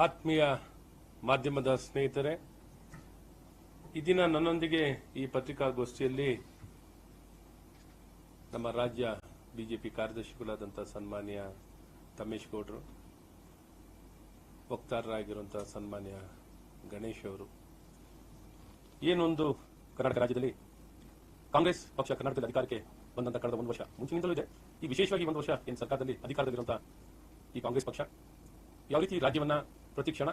ಆತ್ಮೀಯ ಮಾಧ್ಯಮದ ಸ್ನೇಹಿತರೆ, ಈ ದಿನ ನನ್ನೊಂದಿಗೆ ಈ ಪತ್ರಿಕಾಗೋಷ್ಠಿಯಲ್ಲಿ ನಮ್ಮ ರಾಜ್ಯ ಬಿಜೆಪಿ ಕಾರ್ಯದರ್ಶಿಗಳಾದಂಥ ಸನ್ಮಾನ್ಯ ತಮೇಶ್ ಗೌಡ್ರು ವಕ್ತಾರರಾಗಿರುವಂತಹ ಸನ್ಮಾನ್ಯ ಗಣೇಶ್ ಅವರು. ಏನೊಂದು ಕರ್ನಾಟಕ ರಾಜ್ಯದಲ್ಲಿ ಕಾಂಗ್ರೆಸ್ ಪಕ್ಷ ಕರ್ನಾಟಕದ ಅಧಿಕಾರಕ್ಕೆ ಬಂದಂತ ಕಳೆದ ಒಂದು ವರ್ಷ ಮುಂಚಿನಿಂದಲೂ ಇದೆ. ಈ ವಿಶೇಷವಾಗಿ ಒಂದು ವರ್ಷ ಏನು ಸರ್ಕಾರದಲ್ಲಿ ಅಧಿಕಾರದಲ್ಲಿರುವಂತಹ ಈ ಕಾಂಗ್ರೆಸ್ ಪಕ್ಷ, ಯಾವ ರೀತಿ ರಾಜ್ಯವನ್ನ ಪ್ರತಿಕ್ಷಣ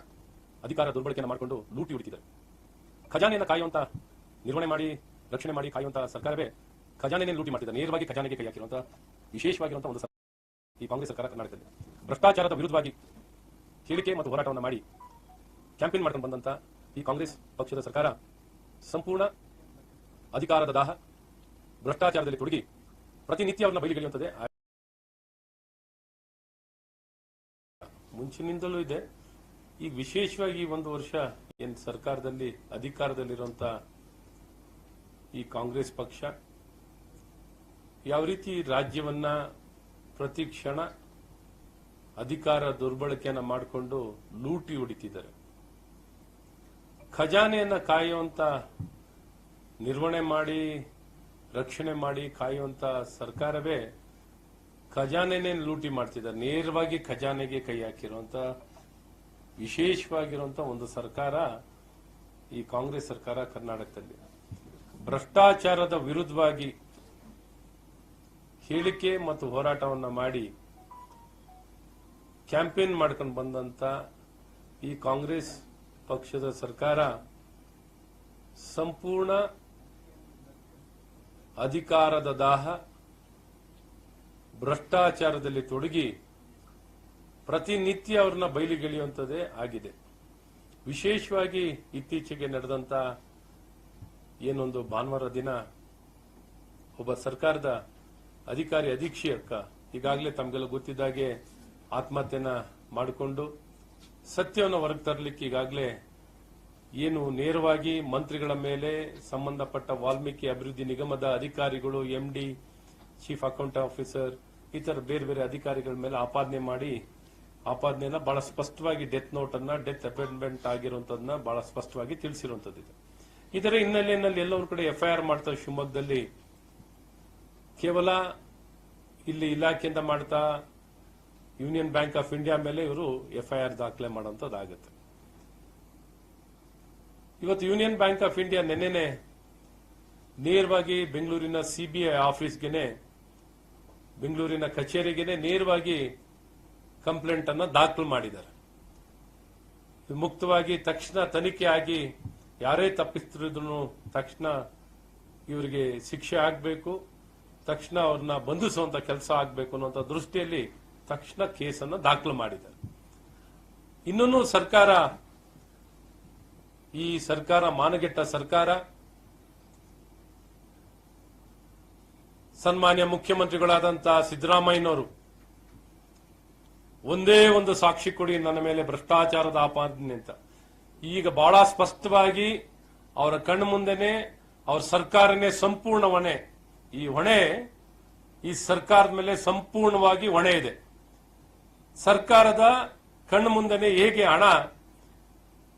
ಅಧಿಕಾರ ದುರ್ಬಳಕೆಯನ್ನು ಮಾಡಿಕೊಂಡು ಲೂಟಿ ಹೊಡಿತಿದ್ದಾರೆ ಖಜಾನೆಯನ್ನು ಕಾಯುವಂತ ನಿರ್ವಹಣೆ ಮಾಡಿ, ರಕ್ಷಣೆ ಮಾಡಿ ಕಾಯುವಂತ ಸರ್ಕಾರವೇ ಖಜಾನೆಯನ್ನು ಲೂಟಿ ಮಾಡಿದೆ ನೇರವಾಗಿ ಖಜಾನೆಗೆ ಕೈ ಹಾಕಿರುವಂತ ವಿಶೇಷವಾಗಿರುವಂತಹ ಒಂದು ಈ ಕಾಂಗ್ರೆಸ್ ಸರ್ಕಾರ ಕರ್ನಾಟಕದಲ್ಲಿ. ಭ್ರಷ್ಟಾಚಾರದ ವಿರುದ್ಧವಾಗಿ ಹೇಳಿಕೆ ಮತ್ತು ಹೋರಾಟವನ್ನು ಮಾಡಿ ಕ್ಯಾಂಪೇನ್ ಮಾಡ್ಕೊಂಡು ಬಂದಂತ ಈ ಕಾಂಗ್ರೆಸ್ ಪಕ್ಷದ ಸರ್ಕಾರ ಸಂಪೂರ್ಣ ಅಧಿಕಾರದ ದಾಹ, ಭ್ರಷ್ಟಾಚಾರದಲ್ಲಿ ತೊಡಗಿ ಪ್ರತಿನಿತ್ಯ ಅವರನ್ನ ಬಯಲಿಗೆಳೆಯುತ್ತದೆ ಮುಂಚಿನಿಂದಲೂ ಇದೆ. ಈಗ ವಿಶೇಷವಾಗಿ ಈ ಒಂದು ವರ್ಷ ಏನ್ ಸರ್ಕಾರದಲ್ಲಿ ಅಧಿಕಾರದಲ್ಲಿರುವಂತ ಈ ಕಾಂಗ್ರೆಸ್ ಪಕ್ಷ ಯಾವ ರೀತಿ ರಾಜ್ಯವನ್ನ ಪ್ರತಿ ಕ್ಷಣ ಅಧಿಕಾರ ದುರ್ಬಳಕೆಯನ್ನು ಮಾಡಿಕೊಂಡು ಲೂಟಿ ಹೊಡಿತಿದ್ದಾರೆ. ಖಜಾನೆಯನ್ನ ಕಾಯುವಂತ ನಿರ್ವಹಣೆ ಮಾಡಿ, ರಕ್ಷಣೆ ಮಾಡಿ ಕಾಯುವಂತ ಸರ್ಕಾರವೇ ಖಜಾನೆನೇ ಲೂಟಿ ಮಾಡ್ತಿದ್ದಾರೆ. ನೇರವಾಗಿ ಖಜಾನೆಗೆ ಕೈ ಹಾಕಿರುವಂತ ವಿಶೇಷವಾಗಿರುವಂತ ಒಂದು ಸರ್ಕಾರ ಈ ಕಾಂಗ್ರೆಸ್ ಸರ್ಕಾರ ಕರ್ನಾಟಕದಲ್ಲಿ. ಭ್ರಷ್ಟಾಚಾರದ ವಿರುದ್ಧವಾಗಿ ಹೇಳಿಕೆ ಮತ್ತು ಹೋರಾಟವನ್ನ ಮಾಡಿ ಕ್ಯಾಂಪೇನ್ ಮಾಡ್ಕೊಂಡು ಬಂದಂತ ಈ ಕಾಂಗ್ರೆಸ್ ಪಕ್ಷದ ಸರ್ಕಾರ ಸಂಪೂರ್ಣ ಅಧಿಕಾರದ ದಾಹ ಭ್ರಷ್ಟಾಚಾರದಲ್ಲಿ ತೊಡಗಿ ಪ್ರತಿನಿತ್ಯ ಅವ್ರನ್ನ ಬಯಲಿಗೆಳೆಯುವಂಥದ್ದೇ ಆಗಿದೆ. ವಿಶೇಷವಾಗಿ ಇತ್ತೀಚೆಗೆ ನಡೆದಂತ ಏನೊಂದು ಭಾನುವಾರ ದಿನ ಒಬ್ಬ ಸರ್ಕಾರದ ಅಧಿಕಾರಿ ಅಧೀಕ್ಷಕ ಈಗಾಗಲೇ ತಮಗೆಲ್ಲ ಗೊತ್ತಿದ್ದಾಗೆ ಆತ್ಮಹತ್ಯೆನ ಮಾಡಿಕೊಂಡು ಸತ್ಯವನ್ನು ಹೊರಗೆ ತರಲಿಕ್ಕೆ ಈಗಾಗಲೇ ಏನು ನೇರವಾಗಿ ಮಂತ್ರಿಗಳ ಮೇಲೆ ಸಂಬಂಧಪಟ್ಟ ವಾಲ್ಮೀಕಿ ಅಭಿವೃದ್ಧಿ ನಿಗಮದ ಅಧಿಕಾರಿಗಳು ಎಂಡಿ ಚೀಫ್ ಅಕೌಂಟ್ ಆಫೀಸರ್ ಇತರ ಬೇರೆ ಬೇರೆ ಅಧಿಕಾರಿಗಳ ಮೇಲೆ ಆಪಾದನೆ ಮಾಡಿ ಆಪಾದನೆಯನ್ನ ಬಹಳ ಸ್ಪಷ್ಟವಾಗಿ ಡೆತ್ ನೋಟ್ ಅನ್ನ ಡೆತ್ ಅಪಾಯಿಂಟ್ಮೆಂಟ್ ಆಗಿರುವಂತದನ್ನ ಬಹಳ ಸ್ಪಷ್ಟವಾಗಿ ತಿಳಿಸಿರುವಂತದ್ದಿದೆ ಇದರ ಹಿನ್ನೆಲೆಯಲ್ಲಿ ಎಲ್ಲವರ ಕಡೆ ಎಫ್ಐಆರ್ ಮಾಡ್ತಾ ಶಿವಮೊಗ್ಗದಲ್ಲಿ ಕೇವಲ ಇಲ್ಲಿ ಇಲಾಖೆಯಿಂದ ಮಾಡ್ತಾ ಯೂನಿಯನ್ ಬ್ಯಾಂಕ್ ಆಫ್ ಇಂಡಿಯಾ ಮೇಲೆ ಇವರು ಎಫ್ಐಆರ್ ದಾಖಲೆ ಮಾಡುವಂತದ್ದಾಗುತ್ತೆ ಇವತ್ತು ಯೂನಿಯನ್ ಬ್ಯಾಂಕ್ ಆಫ್ ಇಂಡಿಯಾ ನಿನ್ನೆನೆ ನೇರವಾಗಿ ಬೆಂಗಳೂರಿನ ಸಿಬಿಐ ಆಫೀಸ್ಗೆನೆ ಬೆಂಗಳೂರಿನ ಕಚೇರಿಗೆನೆ ನೇರವಾಗಿ ಕಂಪ್ಲೇಂಟ್ ಅನ್ನು ದಾಖಲು ಮಾಡಿದ್ದಾರೆ. ಮುಕ್ತವಾಗಿ ತಕ್ಷಣ ತನಿಖೆ ಆಗಿ ಯಾರೇ ತಪ್ಪಿಸ್ತಿರೋದ್ರು ತಕ್ಷಣ ಇವರಿಗೆ ಶಿಕ್ಷೆ ಆಗಬೇಕು, ತಕ್ಷಣ ಅವ್ರನ್ನ ಬಂಧಿಸುವಂತ ಕೆಲಸ ಆಗಬೇಕು ಅನ್ನುವಂತ ದೃಷ್ಟಿಯಲ್ಲಿ ತಕ್ಷಣ ಕೇಸನ್ನ ದಾಖಲು ಮಾಡಿದ್ದಾರೆ. ಇನ್ನೂ ಸರ್ಕಾರ, ಈ ಸರ್ಕಾರ ಮಾನಗೆಟ್ಟ ಸರ್ಕಾರ, ಸನ್ಮಾನ್ಯ ಮುಖ್ಯಮಂತ್ರಿಗಳಾದಂತಹ ಸಿದ್ದರಾಮಯ್ಯನವರು ಒಂದೇ ಒಂದು ಸಾಕ್ಷಿ ಕೊಡಿ, ನನ್ನ ಮೇಲೆ ಭ್ರಷ್ಟಾಚಾರದ ಆಪಾದನೆ ಅಂತ. ಈಗ ಬಹಳ ಸ್ಪಷ್ಟವಾಗಿ ಅವರ ಕಣ್ಣು ಮುಂದೆನೆ, ಅವ್ರ ಸರ್ಕಾರನೇ ಸಂಪೂರ್ಣ ಹೊಣೆ. ಈ ಹೊಣೆ, ಈ ಸರ್ಕಾರದ ಮೇಲೆ ಸಂಪೂರ್ಣವಾಗಿ ಹೊಣೆ ಇದೆ. ಸರ್ಕಾರದ ಕಣ್ಣು ಮುಂದೆನೆ ಹೇಗೆ ಹಣ,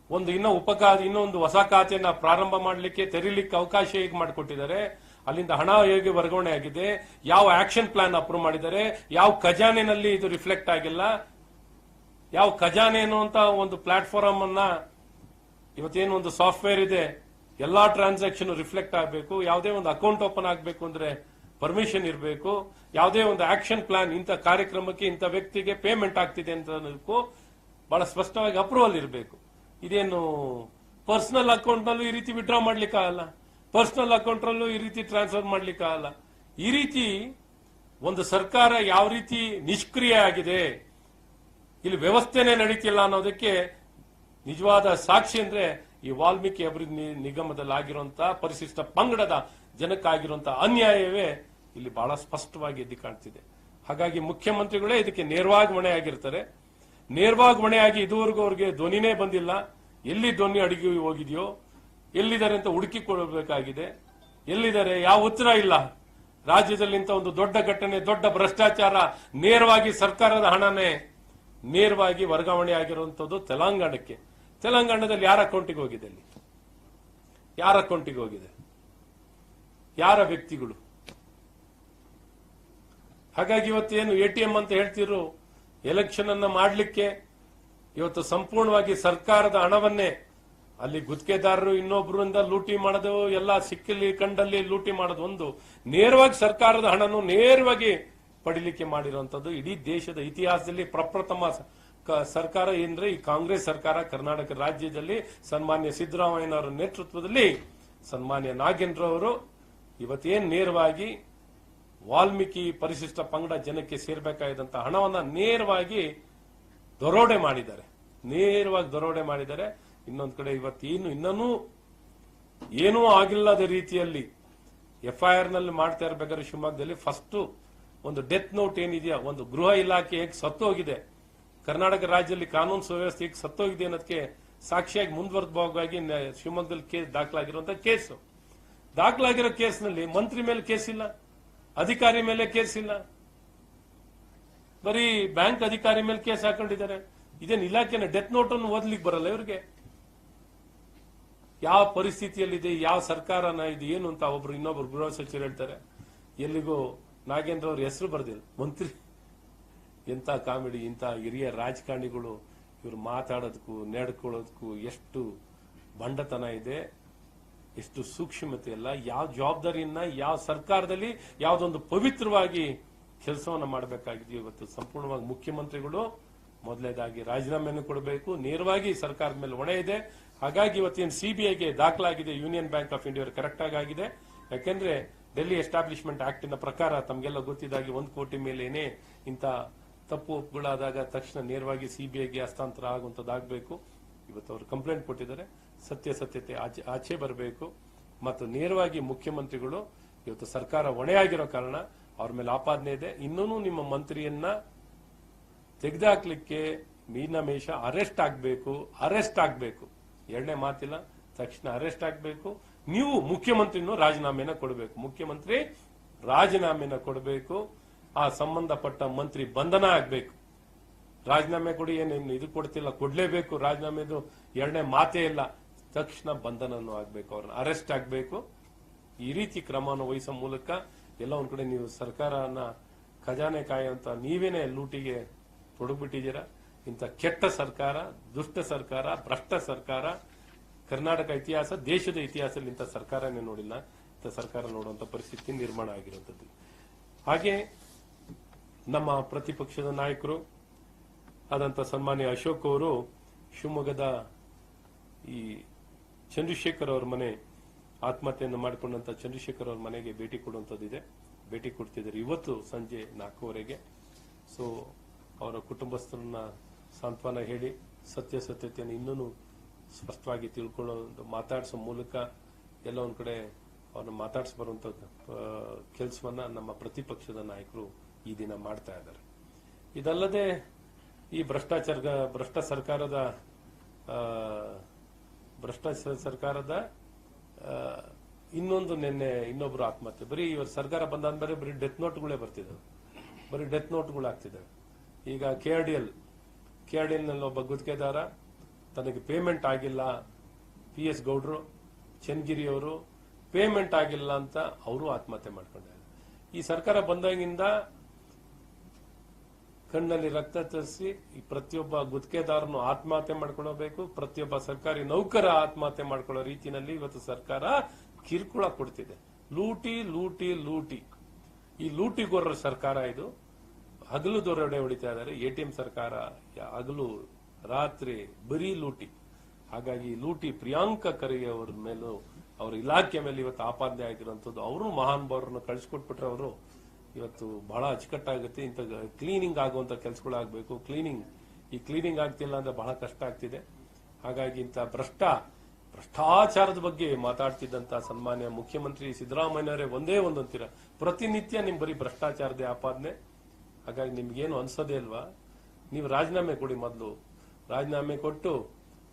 ಒಂದು ಇನ್ನೂ ಉಪಖಾ ಇನ್ನೊಂದು ಹೊಸ ಖಾತೆಯನ್ನ ಪ್ರಾರಂಭ ಮಾಡಲಿಕ್ಕೆ ತೆರೀಲಿಕ್ಕೆ ಅವಕಾಶ ಹೇಗೆ ಮಾಡಿಕೊಟ್ಟಿದ್ದಾರೆ ಅಲ್ಲಿಂದ ಹಣ ಹೇಗೆ ವರ್ಗಾವಣೆ ಆಗಿದೆ, ಯಾವ ಆಕ್ಷನ್ ಪ್ಲಾನ್ ಅಪ್ರೂವ್ ಮಾಡಿದ್ದಾರೆ, ಯಾವ ಖಜಾನೆನಲ್ಲಿ ಇದು ರಿಫ್ಲೆಕ್ಟ್ ಆಗಿಲ್ಲ, ಯಾವ ಖಜಾನೆ ಅನ್ನುವಂತ ಒಂದು ಪ್ಲಾಟ್ಫಾರ್ಮ್ ಅನ್ನ ಇವತ್ತೇನು ಒಂದು ಸಾಫ್ಟ್ವೇರ್ ಇದೆ, ಎಲ್ಲಾ ಟ್ರಾನ್ಸಾಕ್ಷನ್ ರಿಫ್ಲೆಕ್ಟ್ ಆಗಬೇಕು, ಯಾವುದೇ ಒಂದು ಅಕೌಂಟ್ ಓಪನ್ ಆಗಬೇಕು ಅಂದ್ರೆ ಪರ್ಮಿಷನ್ ಇರಬೇಕು, ಯಾವುದೇ ಒಂದು ಆಕ್ಷನ್ ಪ್ಲಾನ್ ಇಂಥ ಕಾರ್ಯಕ್ರಮಕ್ಕೆ ಇಂಥ ವ್ಯಕ್ತಿಗೆ ಪೇಮೆಂಟ್ ಆಗ್ತಿದೆ ಅಂತ ಬಹಳ ಸ್ಪಷ್ಟವಾಗಿ ಅಪ್ರೂವಲ್ ಇರಬೇಕು. ಇದೇನು ಪರ್ಸನಲ್ ಅಕೌಂಟ್ ನಲ್ಲೂ ಈ ರೀತಿ ವಿಡ್ರಾ ಮಾಡ್ಲಿಕ್ಕೆ ಆಗಲ್ಲ ಪರ್ಸನಲ್ ಅಕೌಂಟ್ರಲ್ಲೂ ಈ ರೀತಿ ಟ್ರಾನ್ಸ್ಫರ್ ಮಾಡ್ಲಿಕ್ಕೆ ಆಗಲ್ಲ. ಈ ರೀತಿ ಒಂದು ಸರ್ಕಾರ ಯಾವ ರೀತಿ ನಿಷ್ಕ್ರಿಯ ಆಗಿದೆ, ಇಲ್ಲಿ ವ್ಯವಸ್ಥೆನೇ ನಡೀತಿಲ್ಲ ಅನ್ನೋದಕ್ಕೆ ನಿಜವಾದ ಸಾಕ್ಷಿ ಅಂದ್ರೆ ಈ ವಾಲ್ಮೀಕಿ ಅಭಿವೃದ್ಧಿ ನಿಗಮದಲ್ಲಿ ಆಗಿರುವಂತಹ ಪರಿಶಿಷ್ಟ ಪಂಗಡದ ಜನಕ್ಕಾಗಿರುವಂತಹ ಅನ್ಯಾಯವೇ ಇಲ್ಲಿ ಬಹಳ ಸ್ಪಷ್ಟವಾಗಿ ಎದ್ದು ಕಾಣ್ತಿದೆ. ಹಾಗಾಗಿ ಮುಖ್ಯಮಂತ್ರಿಗಳೇ ಇದಕ್ಕೆ ನೇರವಾಗಿ ಹೊಣೆ ಆಗಿರ್ತಾರೆ. ನೇರವಾಗಿ ಆಗಿ ಇದುವರೆಗೂ ಅವ್ರಿಗೆ ಧ್ವನಿನೇ ಬಂದಿಲ್ಲ. ಎಲ್ಲಿ ಧ್ವನಿ ಅಡಿಗೆ ಹೋಗಿದೆಯೋ ಎಲ್ಲಿದ್ದಾರೆ ಅಂತ ಹುಡುಕಿಕೊಳ್ಳಬೇಕಾಗಿದೆ. ಎಲ್ಲಿದ್ದಾರೆ? ಯಾವ ಉತ್ತರ ಇಲ್ಲ. ರಾಜ್ಯದಲ್ಲಿ ಇಂಥ ಒಂದು ದೊಡ್ಡ ಘಟನೆ, ದೊಡ್ಡ ಭ್ರಷ್ಟಾಚಾರ, ನೇರವಾಗಿ ಸರ್ಕಾರದ ಹಣನೇ. ನೇರವಾಗಿ ವರ್ಗಾವಣೆ ಆಗಿರುವಂಥದ್ದು ತೆಲಂಗಾಣಕ್ಕೆ. ತೆಲಂಗಾಣದಲ್ಲಿ ಯಾರ ಅಕೌಂಟಿಗೆ ಹೋಗಿದೆ ಅಲ್ಲಿ? ಯಾರ ಅಕೌಂಟಿಗೆ ಹೋಗಿದೆ? ಯಾರ ವ್ಯಕ್ತಿಗಳು? ಹಾಗಾಗಿ ಇವತ್ತೇನು ಎಟಿಎಂ ಅಂತ ಹೇಳ್ತಿದ್ರು? ಎಲೆಕ್ಷನ್ ಅನ್ನ ಮಾಡಲಿಕ್ಕೆ ಇವತ್ತು ಸಂಪೂರ್ಣವಾಗಿ ಸರ್ಕಾರದ ಹಣವನ್ನೇ ಅಲ್ಲಿ ಗುತ್ತಿಗೆದಾರರು ಇನ್ನೊಬ್ಬರಿಂದ ಲೂಟಿ ಮಾಡೋದು, ಎಲ್ಲ ಸಿಕ್ಕಲ್ಲಿ ಕಂಡಲ್ಲಿ ಲೂಟಿ ಮಾಡೋದು. ಒಂದು ನೇರವಾಗಿ ಸರ್ಕಾರದ ಹಣನು ನೇರವಾಗಿ ಪಡಿಲಿಕ್ಕೆ ಮಾಡಿರುವಂತದ್ದು. ಇಡೀ ದೇಶದ ಇತಿಹಾಸದಲ್ಲಿ ಪ್ರಪ್ರಥಮ ಸರ್ಕಾರ ಅಂದ್ರೆ ಈ ಕಾಂಗ್ರೆಸ್ ಸರ್ಕಾರ, ಕರ್ನಾಟಕ ರಾಜ್ಯದಲ್ಲಿ ಸನ್ಮಾನ್ಯ ಸಿದ್ದರಾಮಯ್ಯನವರ ನೇತೃತ್ವದಲ್ಲಿ ಸನ್ಮಾನ್ಯ ನಾಗೇಂದ್ರ ಅವರು ಇವತ್ತೇನ್ ನೇರವಾಗಿ ವಾಲ್ಮೀಕಿ ಪರಿಶಿಷ್ಟ ಪಂಗಡ ಜನಕ್ಕೆ ಸೇರ್ಬೇಕಾದಂತ ಹಣವನ್ನ ನೇರವಾಗಿ ದರೋಡೆ ಮಾಡಿದ್ದಾರೆ. ನೇರವಾಗಿ ದರೋಡೆ ಮಾಡಿದ್ದಾರೆ. ಇನ್ನೊಂದ್ ಕಡೆ ಇವತ್ತೇನು ಇನ್ನೂ ಏನೂ ಆಗಿಲ್ಲದ ರೀತಿಯಲ್ಲಿ ಎಫ್ಐಆರ್ನಲ್ಲಿ ಮಾಡ್ತಾ ಇರಬೇಕಾದ್ರೆ ಶಿವಮೊಗ್ಗದಲ್ಲಿ ಫಸ್ಟ್ ಒಂದು ಡೆತ್ ನೋಟ್ ಏನಿದೆಯಾ, ಒಂದು ಗೃಹ ಇಲಾಖೆ ಹೇಗೆ ಸತ್ತೋಗಿದೆ, ಕರ್ನಾಟಕ ರಾಜ್ಯದಲ್ಲಿ ಕಾನೂನು ಸುವ್ಯವಸ್ಥೆ ಹೇಗೆ ಸತ್ತೋಗಿದೆ ಅನ್ನೋದಕ್ಕೆ ಸಾಕ್ಷಿಯಾಗಿ ಮುಂದುವರೆದ ಭಾಗವಾಗಿ ಶಿವಮೊಗ್ಗದಲ್ಲಿ ಕೇಸ್ ದಾಖಲಾಗಿರುವಂತಹ ಕೇಸು. ದಾಖಲಾಗಿರೋ ಕೇಸ್ನಲ್ಲಿ ಮಂತ್ರಿ ಮೇಲೆ ಕೇಸ್ ಇಲ್ಲ, ಅಧಿಕಾರಿ ಮೇಲೆ ಕೇಸ್ ಇಲ್ಲ. ಬರೀ ಬ್ಯಾಂಕ್ ಅಧಿಕಾರಿ ಮೇಲೆ ಕೇಸ್ ಹಾಕೊಂಡಿದ್ದಾರೆ. ಇದೇನು ಇಲಾಖೆನ ಡೆತ್ ನೋಟ್ ಅನ್ನು ಓದ್ಲಿಕ್ಕೆ ಬರಲ್ಲ ಇವ್ರಿಗೆ. ಯಾವ ಪರಿಸ್ಥಿತಿಯಲ್ಲಿದೆ, ಯಾವ ಸರ್ಕಾರನ ಇದು ಏನು ಅಂತ ಒಬ್ರು ಇನ್ನೊಬ್ರು ಗೃಹ ಸಚಿವರು ಹೇಳ್ತಾರೆ. ಎಲ್ಲಿಗೂ ನಾಗೇಂದ್ರ ಅವ್ರ ಹೆಸರು ಬರ್ದಿಲ್ಲ. ಮಂತ್ರಿ. ಎಂತ ಕಾಮಿಡಿ ಇಂತ ಹಿರಿಯ ರಾಜಕಾರಣಿಗಳು ಇವರು ಮಾತಾಡೋದಕ್ಕೂ, ನಡ್ಕೊಳ್ಳೋದಕ್ಕೂ ಎಷ್ಟು ಬಂಡತನ ಇದೆ, ಎಷ್ಟು ಸೂಕ್ಷ್ಮತೆ ಇಲ್ಲ. ಯಾವ ಜವಾಬ್ದಾರಿಯನ್ನ ಯಾವ ಸರ್ಕಾರದಲ್ಲಿ ಯಾವ್ದೊಂದು ಪವಿತ್ರವಾಗಿ ಕೆಲಸವನ್ನ ಮಾಡಬೇಕಾಗಿದೆ ಇವತ್ತು ಸಂಪೂರ್ಣವಾಗಿ ಮುಖ್ಯಮಂತ್ರಿಗಳು ಮೊದಲನೇದಾಗಿ ರಾಜೀನಾಮೆಯನ್ನು ಕೊಡಬೇಕು. ನೇರವಾಗಿ ಸರ್ಕಾರದ ಮೇಲೆ ಹೊಣೆ ಇದೆ. ಹಾಗಾಗಿ ಇವತ್ತೇನು ಸಿಬಿಐಗೆ ದಾಖಲಾಗಿದೆ, union bank of India correct ಆಗಿದೆ ಯಾಕೆಂದ್ರೆ ಡೆಲ್ಲಿ ಎಸ್ಟಾಬ್ಲಿಷ್ಮೆಂಟ್ ಆಕ್ಟ್ನ ಪ್ರಕಾರ ತಮಗೆಲ್ಲ ಗೊತ್ತಿದ್ದಾಗಿ ಒಂದು ಕೋಟಿ ಮೇಲೇನೆ ಇಂಥ ತಪ್ಪು ಒಪ್ಪುಗಳಾದಾಗ ತಕ್ಷಣ ನೇರವಾಗಿ ಸಿಬಿಐಗೆ ಹಸ್ತಾಂತರ ಆಗುವಂಥದ್ದಾಗಬೇಕು. ಇವತ್ತು ಅವರು ಕಂಪ್ಲೇಂಟ್ ಕೊಟ್ಟಿದ್ದಾರೆ. ಸತ್ಯಾಸತ್ಯತೆ ಆಚೆ ಆಚೆ ಬರಬೇಕು. ಮತ್ತು ನೇರವಾಗಿ ಮುಖ್ಯಮಂತ್ರಿಗಳು ಇವತ್ತು ಸರ್ಕಾರ ಹೊಣೆಯಾಗಿರೋ ಕಾರಣ ಅವ್ರ ಮೇಲೆ ಆಪಾದನೆ ಇದೆ. ಇನ್ನೂ ನಿಮ್ಮ ಮಂತ್ರಿಯನ್ನ ತೆಗೆದುಹಾಕ್ಲಿಕ್ಕೆ ಮೀನಮೇಷ ಅರೆಸ್ಟ್ ಆಗಬೇಕು ಅರೆಸ್ಟ್ ಆಗಬೇಕು. ಎರಡನೇ ಮಾತಿಲ್ಲ, ತಕ್ಷಣ ಅರೆಸ್ಟ್ ಆಗಬೇಕು. ನೀವು ಮುಖ್ಯಮಂತ್ರಿನೂ ರಾಜೀನಾಮೆನ ಕೊಡಬೇಕು. ಮುಖ್ಯಮಂತ್ರಿ ರಾಜೀನಾಮೆನ ಕೊಡಬೇಕು. ಆ ಸಂಬಂಧಪಟ್ಟ ಮಂತ್ರಿ ಬಂಧನ ಆಗಬೇಕು. ರಾಜೀನಾಮೆ ಕೊಡಿ, ಏನೇನು ಇದು ಕೊಡ್ತಿಲ್ಲ, ಕೊಡಲೇಬೇಕು. ರಾಜೀನಾಮೆದು ಎರಡನೇ ಮಾತೇ ಇಲ್ಲ. ತಕ್ಷಣ ಬಂಧನನೂ ಆಗಬೇಕು, ಅವ್ರನ್ನ ಅರೆಸ್ಟ್ ಆಗಬೇಕು. ಈ ರೀತಿ ಕ್ರಮವನ್ನು ವಹಿಸೋ ಮೂಲಕ ಎಲ್ಲ ಒಂದ್ ಕಡೆ ನೀವು ಸರ್ಕಾರನ ಖಜಾನೆ ಕಾಯುವಂತ ನೀವೇನೆ ಲೂಟಿಗೆ ತೊಡಗ್ಬಿಟ್ಟಿದ್ದೀರಾ ಇಂಥ ಕೆಟ್ಟ ಸರ್ಕಾರ, ದುಷ್ಟ ಸರ್ಕಾರ, ಭ್ರಷ್ಟ ಸರ್ಕಾರ, ಕರ್ನಾಟಕ ಇತಿಹಾಸ, ದೇಶದ ಇತಿಹಾಸದಲ್ಲಿ ಇಂಥ ಸರ್ಕಾರನೇ ನೋಡಿಲ್ಲ. ಇಂಥ ಸರ್ಕಾರ ನೋಡುವಂಥ ಪರಿಸ್ಥಿತಿ ನಿರ್ಮಾಣ ಆಗಿರುವಂಥದ್ದು. ಹಾಗೆ ನಮ್ಮ ಪ್ರತಿಪಕ್ಷದ ನಾಯಕರು ಆದಂತ ಸನ್ಮಾನ್ಯ ಅಶೋಕ್ ಅವರು, ಶಿವಮೊಗ್ಗದ ಈ ಚಂದ್ರಶೇಖರ್ ಅವರ ಮನೆ ಆತ್ಮಹತ್ಯೆಯನ್ನು ಮಾಡಿಕೊಂಡಂತ ಚಂದ್ರಶೇಖರ್ ಅವ್ರ ಮನೆಗೆ ಭೇಟಿ ಕೊಡುವಂಥದ್ದಿದೆ. ಭೇಟಿ ಕೊಡ್ತಿದ್ದಾರೆ ಇವತ್ತು ಸಂಜೆ ನಾಲ್ಕೂವರೆಗೆ. ಸೊ ಅವರ ಕುಟುಂಬಸ್ಥರನ್ನ ಸಾಂತ್ವನ ಹೇಳಿ ಸತ್ಯ ಸತ್ಯತೆಯನ್ನು ಇನ್ನೂ ಸ್ಪಷ್ಟವಾಗಿ ತಿಳ್ಕೊಳ್ಳೋ ಮಾತಾಡಿಸೋ ಮೂಲಕ ಎಲ್ಲ ಒಂದ್ ಕಡೆ ಅವ್ರನ್ನ ಮಾತಾಡಿಸಿ ಬರುವಂತ ಕೆಲಸವನ್ನ ನಮ್ಮ ಪ್ರತಿಪಕ್ಷದ ನಾಯಕರು ಈ ದಿನ ಮಾಡ್ತಾ ಇದ್ದಾರೆ. ಇದಲ್ಲದೆ ಈ ಭ್ರಷ್ಟಾಚಾರ ಭ್ರಷ್ಟ ಸರ್ಕಾರದ ಭ್ರಷ್ಟ ಸರ್ಕಾರದ ಇನ್ನೊಂದು ನಿನ್ನೆ ಇನ್ನೊಬ್ರು ಆತ್ಮಹತ್ಯೆ. ಬರೀ ಇವ್ರ ಸರ್ಕಾರ ಬಂದಾದ್ಮೇಲೆ ಬರೀ ಡೆತ್ ನೋಟ್ಗಳೇ ಬರ್ತಿದ್ದಾವೆ. ಬರೀ ಡೆತ್ ನೋಟ್ಗಳು ಆಗ್ತಿದ್ದಾವೆ ಈಗ ಕೆ ಆರ್ ಡಿ ಒಬ್ಬ ಗುತ್ತಿಗೆದಾರ, ತನಗೆ ಪೇಮೆಂಟ್ ಆಗಿಲ್ಲ. ಪಿ ಎಸ್ ಗೌಡ್ರು ಚನ್ನಗಿರಿ ಅವರು ಪೇಮೆಂಟ್ ಆಗಿಲ್ಲ ಅಂತ ಅವರು ಆತ್ಮಹತ್ಯೆ ಮಾಡ್ಕೊಂಡಿದ್ದಾರೆ. ಈ ಸರ್ಕಾರ ಬಂದಾಗಿಂದ ಕಣ್ಣಲ್ಲಿ ರಕ್ತ ತರಿಸಿ ಪ್ರತಿಯೊಬ್ಬ ಗುತ್ತಿಗೆದಾರನು ಆತ್ಮಹತ್ಯೆ ಮಾಡ್ಕೊಳ್ಬೇಕು ಪ್ರತಿಯೊಬ್ಬ ಸರ್ಕಾರಿ ನೌಕರ ಆತ್ಮಹತ್ಯೆ ಮಾಡ್ಕೊಳ್ಳೋ ರೀತಿಯಲ್ಲಿ ಇವತ್ತು ಸರ್ಕಾರ ಕಿರುಕುಳ ಕೊಡ್ತಿದೆ. ಲೂಟಿ ಲೂಟಿ ಲೂಟಿ. ಈ ಲೂಟಿಗೋರರ ಸರ್ಕಾರ ಇದು. ಹಗಲು ದೊರಡೆ ಹೊಡಿತಾ ಇದ್ದಾರೆ. ಎಟಿಎಂ ಸರ್ಕಾರ ಹಗಲು ರಾತ್ರಿ ಬರೀ ಲೂಟಿ. ಹಾಗಾಗಿ ಲೂಟಿ ಪ್ರಿಯಾಂಕ ಖರ್ಗೆ ಅವರ ಮೇಲೂ ಅವರ ಇಲಾಖೆ ಮೇಲೆ ಇವತ್ತು ಆಪಾದನೆ ಆಗಿರುವಂತದ್ದು ಅವರು ಮಹಾನ್ ಭಾವರನ್ನು ಕಳಿಸ್ಕೊಟ್ಬಿಟ್ರೆ ಅವರು ಇವತ್ತು ಬಹಳ ಅಚ್ಚುಕಟ್ಟಾಗುತ್ತೆ. ಇಂಥ ಕ್ಲೀನಿಂಗ್ ಆಗುವಂತ ಕೆಲಸಗಳಾಗಬೇಕು. ಕ್ಲೀನಿಂಗ್ ಈ ಕ್ಲೀನಿಂಗ್ ಆಗ್ತಿಲ್ಲ ಅಂದ್ರೆ ಬಹಳ ಕಷ್ಟ ಆಗ್ತಿದೆ. ಹಾಗಾಗಿ ಇಂಥ ಭ್ರಷ್ಟ, ಭ್ರಷ್ಟಾಚಾರದ ಬಗ್ಗೆ ಮಾತಾಡ್ತಿದ್ದಂತ ಸನ್ಮಾನ್ಯ ಮುಖ್ಯಮಂತ್ರಿ ಸಿದ್ದರಾಮಯ್ಯನವರೇ ಒಂದೇ ಒಂದು ಅಂತೀರ. ಪ್ರತಿನಿತ್ಯ ನಿಮ್ ಬರೀ ಭ್ರಷ್ಟಾಚಾರದ ಆಪಾದನೆ. ಹಾಗಾಗಿ ನಿಮ್ಗೇನು ಅನ್ಸೋದೇ ಅಲ್ವಾ ನೀವು ರಾಜೀನಾಮೆ ಕೊಡಿ ಮೊದಲು. ರಾಜೀನಾಮೆ ಕೊಟ್ಟು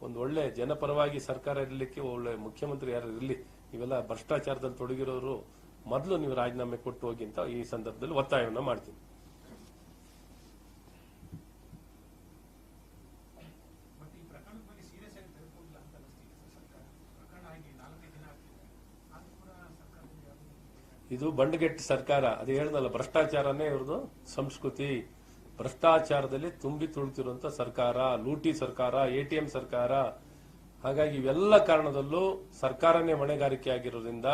ಒಂದು ಒಳ್ಳೆ ಜನಪರವಾಗಿ ಸರ್ಕಾರ ಇರಲಿಕ್ಕೆ ಒಳ್ಳೆ ಮುಖ್ಯಮಂತ್ರಿ ಯಾರು ಇರಲಿ, ನೀವೆಲ್ಲ ಭ್ರಷ್ಟಾಚಾರದಲ್ಲಿ ತೊಡಗಿರೋರು, ಮೊದಲು ನೀವು ರಾಜೀನಾಮೆ ಕೊಟ್ಟು ಹೋಗಿ ಅಂತ ಈ ಸಂದರ್ಭದಲ್ಲಿ ಒತ್ತಾಯವನ್ನು ಮಾಡ್ತೀನಿ. ಇದು ಬಂಡಗೆಟ್ಟ ಸರ್ಕಾರ, ಅದು ಹೇಳ್ದಲ್ಲ, ಭ್ರಷ್ಟಾಚಾರನೇ ಇವ್ರದ್ದು ಸಂಸ್ಕೃತಿ. ಭ್ರಷ್ಟಾಚಾರದಲ್ಲಿ ತುಂಬಿ ತುಳಿತಿರುವಂತ ಸರ್ಕಾರ, ಲೂಟಿ ಸರ್ಕಾರ ಎಟಿಎಂ ಸರ್ಕಾರ. ಹಾಗಾಗಿ ಇವೆಲ್ಲ ಕಾರಣದಲ್ಲೂ ಸರ್ಕಾರನೇ ಹೊಣೆಗಾರಿಕೆ ಆಗಿರೋದ್ರಿಂದ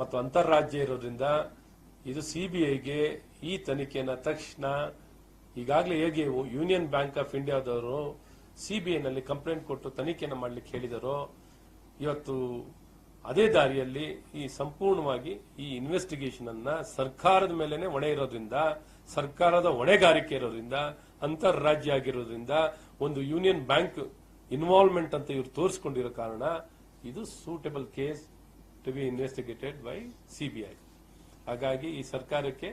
ಮತ್ತು ಅಂತಾರಾಜ್ಯ ಇರೋದ್ರಿಂದ ಇದು ಸಿಬಿಐಗೆ ಈ ತನಿಖೆನ ತಕ್ಷಣ ಈಗಾಗಲೇ ಹೇಗೆ ಯೂನಿಯನ್ ಬ್ಯಾಂಕ್ ಆಫ್ ಇಂಡಿಯಾದವರು ಸಿಬಿಐನಲ್ಲಿ ಕಂಪ್ಲೇಂಟ್ ಕೊಟ್ಟು ತನಿಖೆಯನ್ನು ಮಾಡಲಿಕ್ಕೆ ಹೇಳಿದರು, ಇವತ್ತು ಅದೇ ದಾರಿಯಲ್ಲಿ ಈ ಸಂಪೂರ್ಣವಾಗಿ ಈ ಇನ್ವೆಸ್ಟಿಗೇಷನ್ ಅನ್ನ ಸರ್ಕಾರದ ಮೇಲೆನೆ ಹೊಣೆ ಇರೋದ್ರಿಂದ, ಸರ್ಕಾರದ ಹೊಣೆಗಾರಿಕೆ ಇರೋದ್ರಿಂದ ಅಂತಾರಾಜ್ಯ ಆಗಿರೋದ್ರಿಂದ, ಒಂದು ಯೂನಿಯನ್ ಬ್ಯಾಂಕ್ ಇನ್ವಾಲ್ವ್ಮೆಂಟ್ ಅಂತ ಇವರು ತೋರಿಸ್ಕೊಂಡಿರೋ ಕಾರಣ ಇದು suitable case to be investigated by C B I ಹಾಗಾಗಿ ಈ ಸರ್ಕಾರಕ್ಕೆ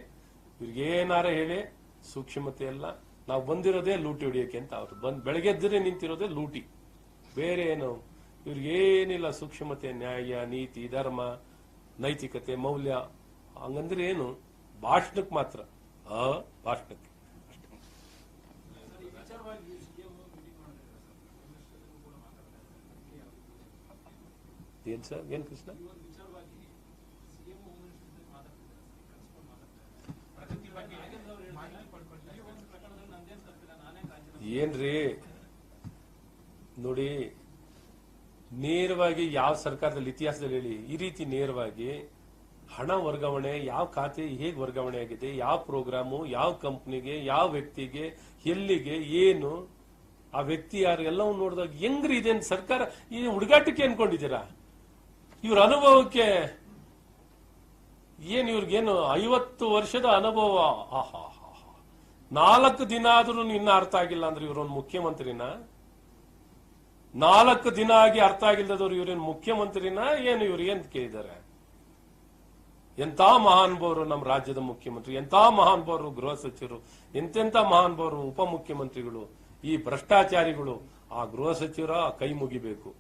ಇವ್ರಿಗೇನಾರ ಹೇಳಿ, ಸೂಕ್ಷ್ಮತೆ ಎಲ್ಲ, ನಾವು ಬಂದಿರೋದೇ ಲೂಟಿ ಹೊಡಿಯೋಕೆ ಅಂತ ಅವರು ಬಂದ್ ಬೆಳಗ್ಗೆದ್ದರೆ ನಿಂತಿರೋದೇ ಲೂಟಿ. ಬೇರೆ ಏನು ಇವ್ರಿಗೇನಿಲ್ಲ ಸೂಕ್ಷ್ಮತೆ, ನ್ಯಾಯ, ನೀತಿ, ಧರ್ಮ, ನೈತಿಕತೆ, ಮೌಲ್ಯ. ಹಂಗಂದ್ರೆ ಏನು? ಭಾಷಣಕ್ಕೆ ಮಾತ್ರ. ಆ, ಭಾಷಣಕ್ಕೆ. ಏನ್ ಸರ್? ಏನ್ ಕೃಷ್ಣ? ಏನ್ರಿ? ನೋಡಿ ನೇರವಾಗಿ ಯಾವ ಸರ್ಕಾರದಲ್ಲಿ, ಇತಿಹಾಸದಲ್ಲಿ ಹೇಳಿ, ಈ ರೀತಿ ನೇರವಾಗಿ ಹಣ ವರ್ಗಾವಣೆ, ಯಾವ ಖಾತೆ ಹೇಗೆ ವರ್ಗಾವಣೆ ಆಗಿದೆ, ಯಾವ ಪ್ರೋಗ್ರಾಮು, ಯಾವ ಕಂಪ್ನಿಗೆ, ಯಾವ ವ್ಯಕ್ತಿಗೆ, ಎಲ್ಲಿಗೆ, ಏನು, ಆ ವ್ಯಕ್ತಿ ಯಾರು ಎಲ್ಲವನ್ನು ನೋಡಿದಾಗ ಹೆಂಗ್ರಿ ಇದೆ ಸರ್ಕಾರ ಈ ಹುಡುಗಾಟಕ್ಕೆ ಅನ್ಕೊಂಡಿದ್ದೀರಾ? ಇವ್ರ ಅನುಭವಕ್ಕೆ ಏನ್ ಇವ್ರಿಗೇನು ಐವತ್ತು ವರ್ಷದ ಅನುಭವ? ಆಹಾ ನಾಲ್ಕು ದಿನ ಆದ್ರೂ ಇನ್ನ ಅರ್ಥ ಆಗಿಲ್ಲ ಅಂದ್ರೆ ಇವ್ರೊಂದು ಮುಖ್ಯಮಂತ್ರಿನ? ನಾಲ್ಕು ದಿನ ಆಗಿ ಅರ್ಥ ಆಗಿಲ್ಲದವ್ರು ಇವರೇನು ಮುಖ್ಯಮಂತ್ರಿನ? ಏನು ಇವ್ರು ಏನ್ ಕೇಳಿದ್ದಾರೆ? ಎಂತ ಮಹಾನುಭಾವರು ನಮ್ಮ ರಾಜ್ಯದ ಮುಖ್ಯಮಂತ್ರಿ ಎಂತ ಮಹಾನುಭಾವರು ಗೃಹ ಸಚಿವರು ಎಂತೆಂತ ಉಪ ಮುಖ್ಯಮಂತ್ರಿಗಳು ಈ ಭ್ರಷ್ಟಾಚಾರಿಗಳು, ಆ ಗೃಹ ಸಚಿವರ ಕೈ ಮುಗಿಬೇಕು.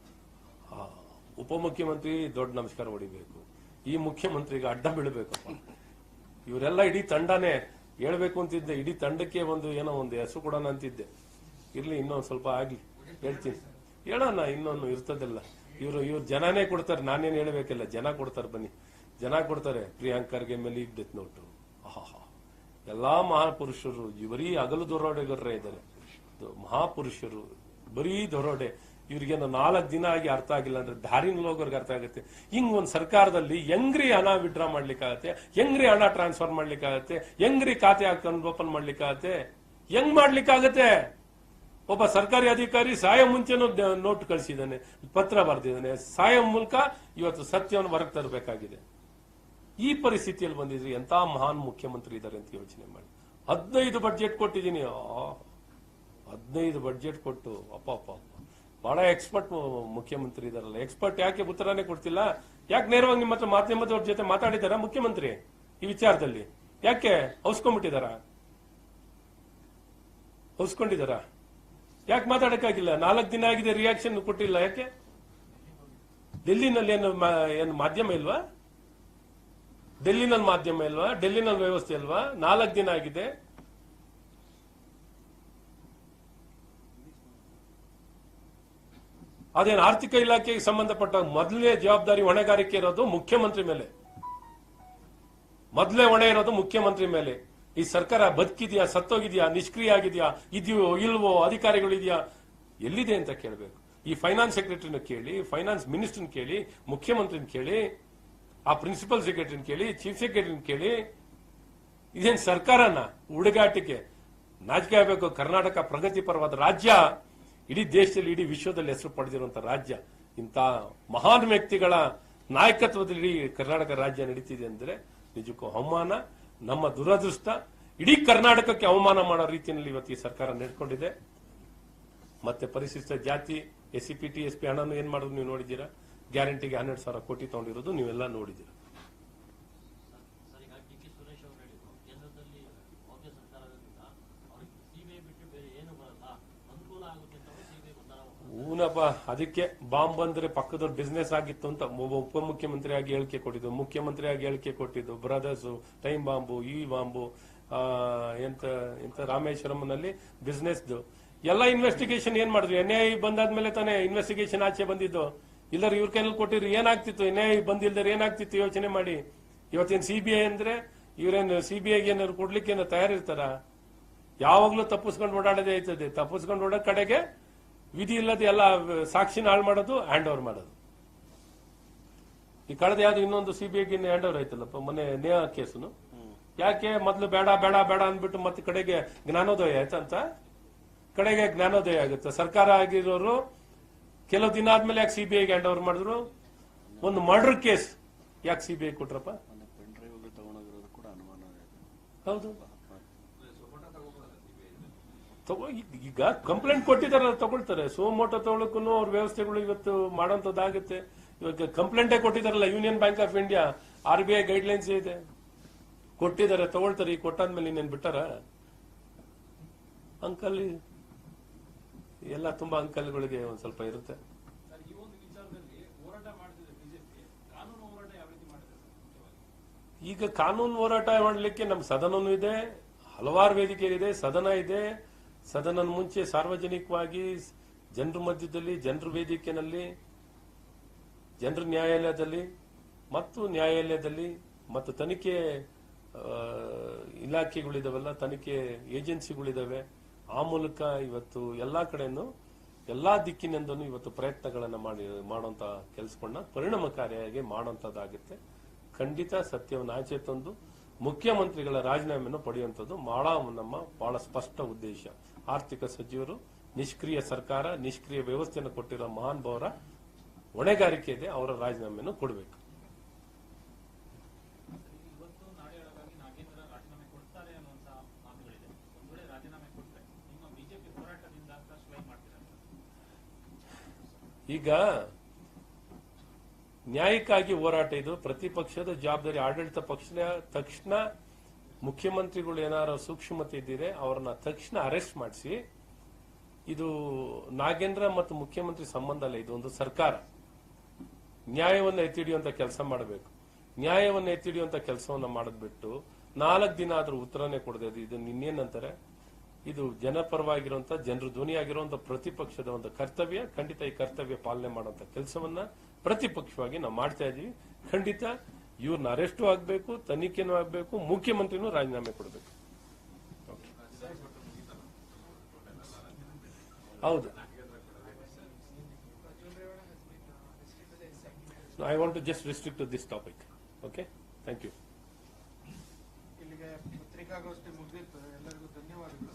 ಉಪ ಮುಖ್ಯಮಂತ್ರಿ ದೊಡ್ಡ ನಮಸ್ಕಾರ ಹೊಡಿಬೇಕು. ಈ ಮುಖ್ಯಮಂತ್ರಿಗೆ ಅಡ್ಡ ಬೀಳಬೇಕಪ್ಪ. ಇವರೆಲ್ಲ ಇಡೀ ತಂಡನೇ ಹೇಳ್ಬೇಕು ಅಂತಿದ್ದೆ. ಇಡೀ ತಂಡಕ್ಕೆ ಒಂದು ಏನೋ ಒಂದು ಹೆಸರು ಕೊಡೋಣ ಅಂತಿದ್ದೆ. ಇರ್ಲಿ, ಇನ್ನೊಂದು ಸ್ವಲ್ಪ ಆಗ್ಲಿ. ಹೇಳ್ತೀನಿ. ಹೇಳೋಣ ಇನ್ನೊಂದು ಇರ್ತದಲ್ಲ. ಇವರು, ಇವ್ರು ಜನನೇ ಕೊಡ್ತಾರೆ, ನಾನೇನು ಹೇಳಬೇಕಿಲ್ಲ. ಜನ ಕೊಡ್ತಾರೆ, ಬನ್ನಿ. ಜನ ಕೊಡ್ತಾರೆ, ಪ್ರಿಯಾಂಕರ್ಗೆ ಮೇಲೆ ಡೆತ್ ನೋಟು ಆಹಾ ಎಲ್ಲಾ ಮಹಾಪುರುಷರು ಬರೀ ಅಗಲು ದೊರೋಡೆಗರೇ ಇದ್ದಾರೆ. ಮಹಾಪುರುಷರು, ಬರೀ ದೊರೋಡೆ. ಇವ್ರಿಗೆ ನಾಲ್ಕು ದಿನ ಆಗಿ ಅರ್ಥ ಆಗಿಲ್ಲ ಅಂದ್ರೆ ದಾರಿನ ಹೋಗೋರ್ಗೆ ಅರ್ಥ ಆಗುತ್ತೆ. ಹಿಂಗ್ ಒಂದ್ ಸರ್ಕಾರದಲ್ಲಿ ಹೆಂಗ್ರಿ ಹಣ ವಿಡ್ರಾ ಮಾಡ್ಲಿಕ್ಕಾಗತ್ತೆ? ಹೆಂಗ್ರಿ ಹಣ ಟ್ರಾನ್ಸ್ಫರ್ ಮಾಡ್ಲಿಕ್ಕಾಗತ್ತೆ? ಹೆಂಗ್ರಿ ಖಾತೆ ಹಾಕೊಂಡು ಓಪನ್ ಮಾಡ್ಲಿಕ್ಕಾಗತ್ತೆ? ಹೆಂಗ್ ಮಾಡ್ಲಿಕ್ಕಾಗತ್ತೆ? ಒಬ್ಬ ಸರ್ಕಾರಿ ಅಧಿಕಾರಿ ಸಾಯ ಮುಂಚೆನೂ ನೋಟ್ ಕಳಿಸಿದ್ದಾನೆ, ಪತ್ರ ಬರೆದಿದ್ದಾನೆ. ಸಾಯ ಮೂಲಕ ಇವತ್ತು ಸತ್ಯವನ್ನು ಹೊರಗೆ ತರಬೇಕಾಗಿದೆ. ಈ ಪರಿಸ್ಥಿತಿಯಲ್ಲಿ ಬಂದಿದ್ರೆ ಎಂತ ಮಹಾನ್ ಮುಖ್ಯಮಂತ್ರಿ ಇದ್ದಾರೆ ಅಂತ ಯೋಚನೆ ಮಾಡಿ. ಹದಿನೈದು ಬಡ್ಜೆಟ್ ಕೊಟ್ಟಿದ್ದೀನಿ. ಹದಿನೈದು ಬಡ್ಜೆಟ್ ಕೊಟ್ಟು, ಅಪ್ಪ ಅಪ್ಪ. ಬಹಳ ಎಕ್ಸ್ಪರ್ಟ್ ಮುಖ್ಯಮಂತ್ರಿ ಇದಾರಲ್ಲ ಎಕ್ಸ್ಪರ್ಟ್ ಯಾಕೆ ಉತ್ತರನೇ ಕೊಡ್ತಿಲ್ಲ? ಯಾಕೆ ನೇರವಾಗಿ ನಿಮ್ಮ ಹತ್ರ ಮಾಧ್ಯಮದವ್ರ ಜೊತೆ ಮಾತಾಡಿದಾರ ಮುಖ್ಯಮಂತ್ರಿ? ಈ ವಿಚಾರದಲ್ಲಿ. ಯಾಕೆ? ಹೌಸ್ಕೊಂಡ್ಬಿಟ್ಟಿದಾರ ಔಸ್ಕೊಂಡಿದಾರ ಯಾಕೆ ಮಾತಾಡಕ್ಕಾಗಿಲ್ಲ? ನಾಲ್ಕು ದಿನ ಆಗಿದೆ ರಿಯಾಕ್ಷನ್ ಕೊಟ್ಟಿಲ್ಲ, ಯಾಕೆ? ಡೆಲ್ಲಿನಲ್ಲಿ ಏನು ಏನು ಮಾಧ್ಯಮ ಇಲ್ವಾ? ಡೆಲ್ಲಿನಲ್ಲಿ ಮಾಧ್ಯಮ ಇಲ್ವಾ? ಡೆಲ್ಲಿನಲ್ಲಿ ವ್ಯವಸ್ಥೆ ಇಲ್ವಾ? ನಾಲ್ಕು ದಿನ ಆಗಿದೆ. ಅದೇನು ಆರ್ಥಿಕ ಇಲಾಖೆಗೆ ಸಂಬಂಧಪಟ್ಟ ಮೊದಲನೇ ಜವಾಬ್ದಾರಿ ಹೊಣೆಗಾರಿಕೆ ಇರೋದು ಮುಖ್ಯಮಂತ್ರಿ ಮೇಲೆ. ಮೊದಲೇ ಹೊಣೆ ಇರೋದು ಮುಖ್ಯಮಂತ್ರಿ ಮೇಲೆ. ಈ ಸರ್ಕಾರ ಬದುಕಿದೆಯಾ, ಸತ್ತೋಗಿದೆಯಾ, ನಿಷ್ಕ್ರಿಯ ಆಗಿದೆಯಾ, ಇದೆಯೋ, ಇಲ್ವೋ, ಅಧಿಕಾರಿಗಳಿದ್ಯಾ? ಎಲ್ಲಿದೆ ಅಂತ ಕೇಳಬೇಕು. ಈ ಫೈನಾನ್ಸ್ ಸೆಕ್ರೆಟರಿನ ಕೇಳಿ ಫೈನಾನ್ಸ್ ಮಿನಿಸ್ಟರ್ನ ಕೇಳಿ, ಮುಖ್ಯಮಂತ್ರಿನ ಕೇಳಿ, ಆ ಪ್ರಿನ್ಸಿಪಲ್ ಸೆಕ್ರೆಟರಿನ ಕೇಳಿ ಚೀಫ್ ಸೆಕ್ರೆಟರಿನ ಕೇಳಿ, ಇದೇನ್ ಸರ್ಕಾರನ? ಹುಡುಗಾಟಿಕೆ. ನಾಚಿಕೆ ಆಗಬೇಕು, ಕರ್ನಾಟಕ ಪ್ರಗತಿಪರವಾದ ರಾಜ್ಯ. ಇಡೀ ದೇಶದಲ್ಲಿ, ಇಡೀ ವಿಶ್ವದಲ್ಲಿ ಹೆಸರು ಪಡೆದಿರುವಂತ ರಾಜ್ಯ. ಇಂಥ ಮಹಾನ್ ವ್ಯಕ್ತಿಗಳ ನಾಯಕತ್ವದಲ್ಲಿ ಕರ್ನಾಟಕ ರಾಜ್ಯ ನಡೀತಿದೆ ಅಂದ್ರೆ ನಿಜಕ್ಕೂ ಅವಮಾನ. ನಮ್ಮ ದುರದೃಷ್ಟ, ಇಡೀ ಕರ್ನಾಟಕಕ್ಕೆ ಅವಮಾನ ಮಾಡೋ ರೀತಿಯಲ್ಲಿ ಇವತ್ತು ಈ ಸರ್ಕಾರ ನಡ್ಕೊಂಡಿದೆ. ಮತ್ತೆ ಪರಿಶಿಷ್ಟ ಜಾತಿ S C P T S P ಹಣನು ಏನ್ ಮಾಡೋದು ನೀವು ನೋಡಿದ್ದೀರಾ? ಗ್ಯಾರಂಟಿಗೆ ಹನ್ನೆರಡು ಸಾವಿರ ಕೋಟಿ ತಗೊಂಡಿರೋದು ನೀವೆಲ್ಲ ನೋಡಿದ್ದೀರಾ ಸರ್ ಈಗ ಡಿ ಕೆ ಸುರೇಶ್ ಅವರು ಹೇಳಿದ್ರು ಕೇಂದ್ರದಲ್ಲಿ ಕಾಂಗ್ರೆಸ್ ಸರ್ಕಾರದಿಂದ ಅವ್ರಿಗೆ ಸಿಬಿಐ ಬಿಟ್ಟು ಬೇರೆ ಏನು ಬರಲ್ಲ ಅನುಕೂಲ ಆಗುತ್ತೆ ಅಂತ ಸಿಬಿಐ ಊನಪ್ಪ ಅದಕ್ಕೆ ಬಾಂಬ್ ಅಂದ್ರೆ ಪಕ್ಕದವ್ರ ಬಿಸ್ನೆಸ್ ಆಗಿತ್ತು ಅಂತ ಒಬ್ಬ ಉಪಮುಖ್ಯಮಂತ್ರಿ ಆಗಿ ಹೇಳಿಕೆ ಕೊಟ್ಟಿದ್ದು. ಮುಖ್ಯಮಂತ್ರಿ ಆಗಿ ಹೇಳಿಕೆ ಕೊಟ್ಟಿದ್ದು. ಬ್ರದರ್ಸ್ ಟೈಮ್ ಬಾಂಬು ಈ ಬಾಂಬು ಎಂತ ಎಂತ ರಾಮೇಶ್ವರಂನಲ್ಲಿ ಬಿಸ್ನೆಸ್ದು ಎಲ್ಲ ಇನ್ವೆಸ್ಟಿಗೇಷನ್ ಏನ್ ಮಾಡಿದ್ರು ಎನ್ ಐ ಬಂದಾದ್ಮೇಲೆ ತಾನೇ ಇನ್ವೆಸ್ಟಿಗೇಷನ್ ಆಚೆ ಬಂದಿದ್ದು. ಇಲ್ಲರ ಇವ್ರ ಕೈಯಲ್ಲಿ ಕೊಟ್ಟಿದ್ರು. ಏನಾಗ್ತಿತ್ತು? ಎನ್ ಐ ಬಂದಿಲ್ದರೆ ಏನಾಗ್ತಿತ್ತು ಯೋಚನೆ ಮಾಡಿ. ಇವತ್ತೇನು ಸಿಬಿಐ ಅಂದ್ರೆ ಇವರೇನು ಸಿಬಿಐಗೆ ಏನಾದ್ರು ಕೊಡ್ಲಿಕ್ಕೆ ಏನಾದ್ರು ತಯಾರಿರ್ತಾರ? ಯಾವಾಗ್ಲೂ ತಪ್ಪಿಸ್ಕೊಂಡು ಓಡಾಡೋದೇ ಆಯ್ತದೆ ತಪ್ಪಿಸ್ಕೊಂಡು ಓಡೋ ಕಡೆಗೆ ವಿಧಿ ಇಲ್ಲದೆ ಎಲ್ಲ ಸಾಕ್ಷಿನ ಹಾಳು ಮಾಡೋದು ಹ್ಯಾಂಡ್ ಓವರ್ ಮಾಡೋದು. ಈ ಕಳೆದ ಯಾವ್ದು ಇನ್ನೊಂದು ಸಿಬಿಐಗೆ ಹ್ಯಾಂಡ್ ಓವರ್ ಆಯ್ತಲ್ಲಪ್ಪ ಮೊನ್ನೆ ನೇಹ ಕೇಸನು. ಯಾಕೆ ಮೊದಲು ಬೇಡ ಬೇಡ ಬೇಡ ಅಂದ್ಬಿಟ್ಟು ಮತ್ತೆ ಕಡೆಗೆ ಜ್ಞಾನೋದಯ ಆಯ್ತಂತ ಕಡೆಗೆ ಜ್ಞಾನೋದಯ ಆಗುತ್ತೆ. ಸರ್ಕಾರ ಆಗಿರೋರು ಕೆಲವು ದಿನ ಆದ್ಮೇಲೆ ಯಾಕೆ ಸಿಬಿಐಗೆ ಹ್ಯಾಂಡ್ ಓವರ್ ಮಾಡಿದ್ರು? ಒಂದು ಮರ್ಡರ್ ಕೇಸ್ ಯಾಕೆ ಸಿಬಿಐ ಕೊಟ್ರಪ್ಪ? ಹೌದು. ಈಗ- ಕಂಪ್ಲೇಂಟ್ ಕೊಟ್ಟಿದ್ದಾರೆ ತಗೊಳ್ತಾರೆ. ಸೋಮೋಟ ತಗೊಳಕ್ಕೂ ಅವ್ರ ವ್ಯವಸ್ಥೆಗಳು ಇವತ್ತು ಮಾಡೋಂಥದ್ದಾಗುತ್ತೆ. ಇವಾಗ ಕಂಪ್ಲೇಂಟೇ ಕೊಟ್ಟಿದ್ದಾರಲ್ಲ union bank of India R B I guidelines ಇದೆ. ಕೊಟ್ಟಿದ್ದಾರೆ ತಗೊಳ್ತಾರೆ. ಈಗ ಕೊಟ್ಟಾದ್ಮೇಲೆ ಇನ್ನೇನು ಬಿಟ್ಟಾರ? ಅಂಕಲ್ ಎಲ್ಲ ತುಂಬಾ ಅಂಕಲ್ಗಳಿಗೆ ಒಂದ್ ಸ್ವಲ್ಪ ಇರುತ್ತೆ. ಈಗ ಕಾನೂನು ಹೋರಾಟ ಮಾಡಲಿಕ್ಕೆ ನಮ್ಮ ಸದನನೂ ಇದೆ ಹಲವಾರು ವೇದಿಕೆ ಇದೆ ಸದನ ಇದೆ. ಸದನದ ಮುಂಚೆ ಸಾರ್ವಜನಿಕವಾಗಿ ಜನರ ಮಧ್ಯದಲ್ಲಿ, ಜನರ ವೇದಿಕೆನಲ್ಲಿ ಜನರ ನ್ಯಾಯಾಲಯದಲ್ಲಿ ಮತ್ತು ನ್ಯಾಯಾಲಯದಲ್ಲಿ ಮತ್ತು ತನಿಖೆ ಇಲಾಖೆಗಳಿದಾವಲ್ಲ, ತನಿಖೆ ಏಜೆನ್ಸಿಗಳಿದಾವೆ. ಆ ಮೂಲಕ ಇವತ್ತು ಎಲ್ಲಾ ಕಡೆನೂ ಎಲ್ಲಾ ದಿಕ್ಕಿನಿಂದನೂ ಇವತ್ತು ಪ್ರಯತ್ನಗಳನ್ನು ಮಾಡಿ ಮಾಡುವಂತಹ ಕೆಲಸಗಳನ್ನ ಪರಿಣಾಮಕಾರಿಯಾಗಿ ಮಾಡುವಂತದ್ದಾಗುತ್ತೆ. ಖಂಡಿತ ಸತ್ಯವನ್ನು ಆಚೆ ತಂದು ಮುಖ್ಯಮಂತ್ರಿಗಳ ರಾಜೀನಾಮೆಯನ್ನು ಪಡೆಯುವಂಥದ್ದು ಮಾಡ ನಮ್ಮ ಬಹಳ ಸ್ಪಷ್ಟ ಉದ್ದೇಶ. ಆರ್ಥಿಕ ಸಚಿವರು ನಿಷ್ಕ್ರಿಯ ಸರ್ಕಾರ ನಿಷ್ಕ್ರಿಯ ವ್ಯವಸ್ಥೆಯನ್ನು ಕೊಟ್ಟಿರೋ ಮಹಾನ್ ಭಾವರ ಹೊಣೆಗಾರಿಕೆ ಇದೆ ಅವರ ರಾಜೀನಾಮೆಯನ್ನು ಕೊಡಬೇಕು. ಈಗ ನ್ಯಾಯಕ್ಕಾಗಿ ಹೋರಾಟ ಇದು. ಪ್ರತಿಪಕ್ಷದ ಜವಾಬ್ದಾರಿ ಆಡಳಿತ ಪಕ್ಷದ ತಕ್ಷಣ ಮುಖ್ಯಮಂತ್ರಿಗಳು ಏನಾರ ಸೂಕ್ಷ್ಮತೆ ಇದ್ದೀರೆ ಅವ್ರನ್ನ ತಕ್ಷಣ ಅರೆಸ್ಟ್ ಮಾಡಿಸಿ, ಇದು ನಾಗೇಂದ್ರ ಮತ್ತು ಮುಖ್ಯಮಂತ್ರಿ ಸಂಬಂಧ ಅಲ್ಲ ಇದು ಒಂದು ಸರ್ಕಾರ. ನ್ಯಾಯವನ್ನು ಎತ್ತಿಡಿಯುವಂತ ಕೆಲಸ ಮಾಡಬೇಕು. ನ್ಯಾಯವನ್ನು ಎತ್ತಿಡಿಯುವಂತ ಕೆಲಸವನ್ನು ಮಾಡದ್ಬಿಟ್ಟು ನಾಲ್ಕು ದಿನ ಆದ್ರೂ ಉತ್ತರನೇ ಕೊಡದೆ ಇದು ಇನ್ನೇನಂತಾರೆ ಇದು ಜನಪರವಾಗಿರುವಂತ, ಜನರ ಧ್ವನಿಯಾಗಿರುವಂತ ಪ್ರತಿಪಕ್ಷದ ಒಂದು ಕರ್ತವ್ಯ, ಖಂಡಿತ ಈ ಕರ್ತವ್ಯ ಪಾಲನೆ ಮಾಡುವಂತ ಕೆಲಸವನ್ನ ಪ್ರತಿಪಕ್ಷವಾಗಿ ನಾವು ಮಾಡ್ತಾ ಇದೀವಿ. ಖಂಡಿತ ಇವ್ರನ್ನ ಅರೆಸ್ಟು ಆಗಬೇಕು ತನಿಖೆನೂ ಆಗಬೇಕು ಮುಖ್ಯಮಂತ್ರಿನೂ ರಾಜೀನಾಮೆ ಕೊಡಬೇಕು. ಹೌದು. I want to just restrict to this topic okay thank you ಇಲ್ಲಿಗೆ ಪತ್ರಿಕಾಗೋಷ್ಠಿ ಮುಗಿದಿತ್ತು. ಎಲ್ಲರಿಗೂ ಧನ್ಯವಾದಗಳು.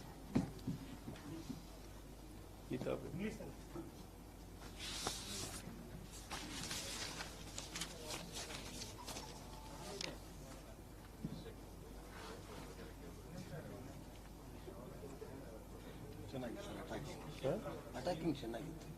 ಅಟ್ಯಾಕಿಂಗ್ ಚೆನ್ನಾಗಿತ್ತು